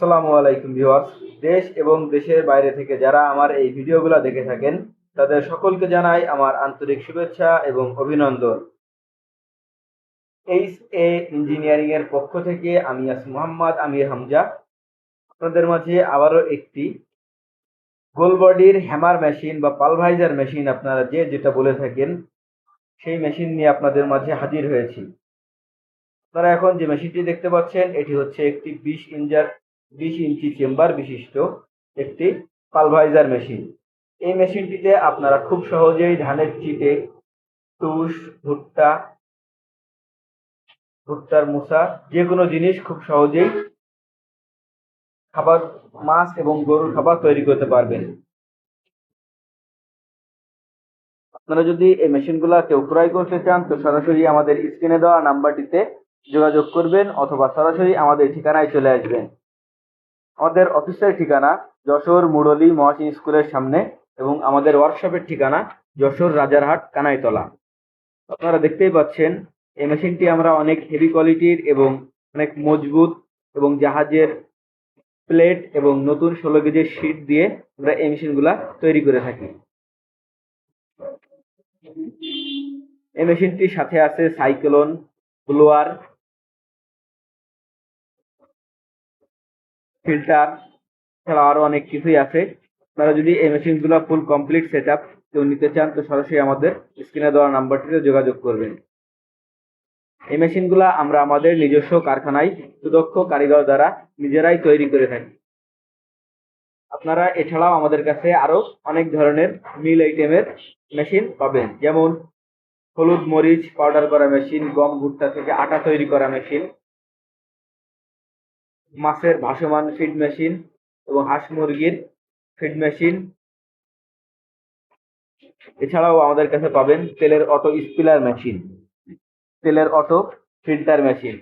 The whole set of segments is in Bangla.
আসসালামু আলাইকুম ভিউয়ার্স। দেশ এবং দেশের বাইরে থেকে যারা আমার এই ভিডিওগুলো দেখে থাকেন, তাদের সকলকে জানাই আমার আন্তরিক শুভেচ্ছা এবং অভিনন্দন। এইচ এ ইঞ্জিনিয়ারিং এর পক্ষ থেকে আমি আছি মোহাম্মদ আমির হামজা। আপনাদের মাঝে আবারও একটি গোল বডির হ্যামার মেশিন বা পালভাইজার মেশিন আপনারা যে যেটা বলে থাকেন, সেই মেশিন নিয়ে আপনাদের মাঝে হাজির হয়েছি। আপনারা এখন যে মেশিনটি দেখতে পাচ্ছেন, এটি হচ্ছে একটি বিশ ইঞ্জার বিশ ইঞ্চি চেম্বার বিশিষ্ট একটি পালভাইজার মেশিন। এই মেশিনটিতে আপনারা খুব সহজেই ধানের চিটে তুষ, ভুট্টা, ভুট্টার মুসা যে কোনো জিনিস খুব সহজেই খাবার মাছ এবং গরুর খাবার তৈরি করতে পারবেন। আপনারা যদি এই মেশিনগুলা কেউ ক্রয় করতে চান, তো সরাসরি আমাদের স্ক্রিনে দেওয়া নাম্বারটিতে যোগাযোগ করবেন অথবা সরাসরি আমাদের ঠিকানায় চলে আসবেন। আমাদের অফিসের ঠিকানা যশোর মুরলী মহাসিন স্কুলের সামনে এবং আমাদের ওয়ার্কশপের ঠিকানা যশোর রাজারহাট, কানাইতলা। আপনারা দেখতেই পাচ্ছেন, এই মেশিনটি আমরা অনেক হেভি কোয়ালিটির এবং অনেক মজবুত এবং জাহাজের প্লেট এবং নতুন ষোলো গেজের শিট দিয়ে আমরা এই মেশিনগুলা তৈরি করে থাকি। এই মেশিনটির সাথে আছে সাইক্লোন, ব্লোয়ার ফিল্টার ছাড়া আরও অনেক কিছুই আছে। আপনারা যদি এই মেশিনগুলো ফুল কমপ্লিট সেট আপ কেউ নিতে চান, তো সরাসরি আমাদের স্ক্রিনে দেওয়া নাম্বারটিতে যোগাযোগ করবেন। এই মেশিনগুলো আমরা আমাদের নিজস্ব কারখানায় সুদক্ষ কারিগর দ্বারা নিজেরাই তৈরি করে থাকি। আপনারা এছাড়াও আমাদের কাছে আরও অনেক ধরনের মিল আইটেমের মেশিন পাবেন। যেমন হলুদ মরিচ পাউডার করা মেশিন গম, ভুট্টা থেকে আটা তৈরি করা মেশিন মাছের ভাসমান ফিড মেশিন এবং হাঁস মুরগির ফিড মেশিন এছাড়াও আমাদের কাছে পাবেন তেলের অটো স্পিলার মেশিন তেলের অটো ফিল্টার মেশিন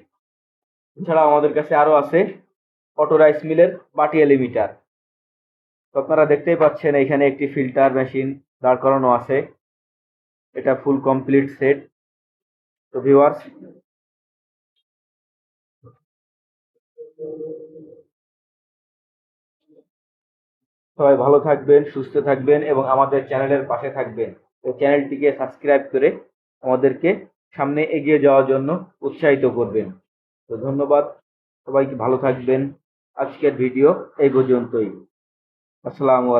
এছাড়াও আমাদের কাছে আরও আছে অটো রাইস মিলের বাটি এলিমিটার। তো আপনারা দেখতেই পাচ্ছেন এখানে একটি ফিল্টার মেশিন দাঁড় করানো আছে। এটা ফুল কমপ্লিট সেট তো ভিউয়ার্স সবাই ভালো থাকবেন, সুস্থ থাকবেন এবং আমাদের চ্যানেলের পাশে থাকবেন। চ্যানেলটিকে সাবস্ক্রাইব করে আমাদেরকে সামনে এগিয়ে যাওয়ার জন্য উৎসাহিত করবেন। তো ধন্যবাদ, সবাইকে ভালো থাকবেন। আজকের ভিডিও এই পর্যন্তই। আসসালামু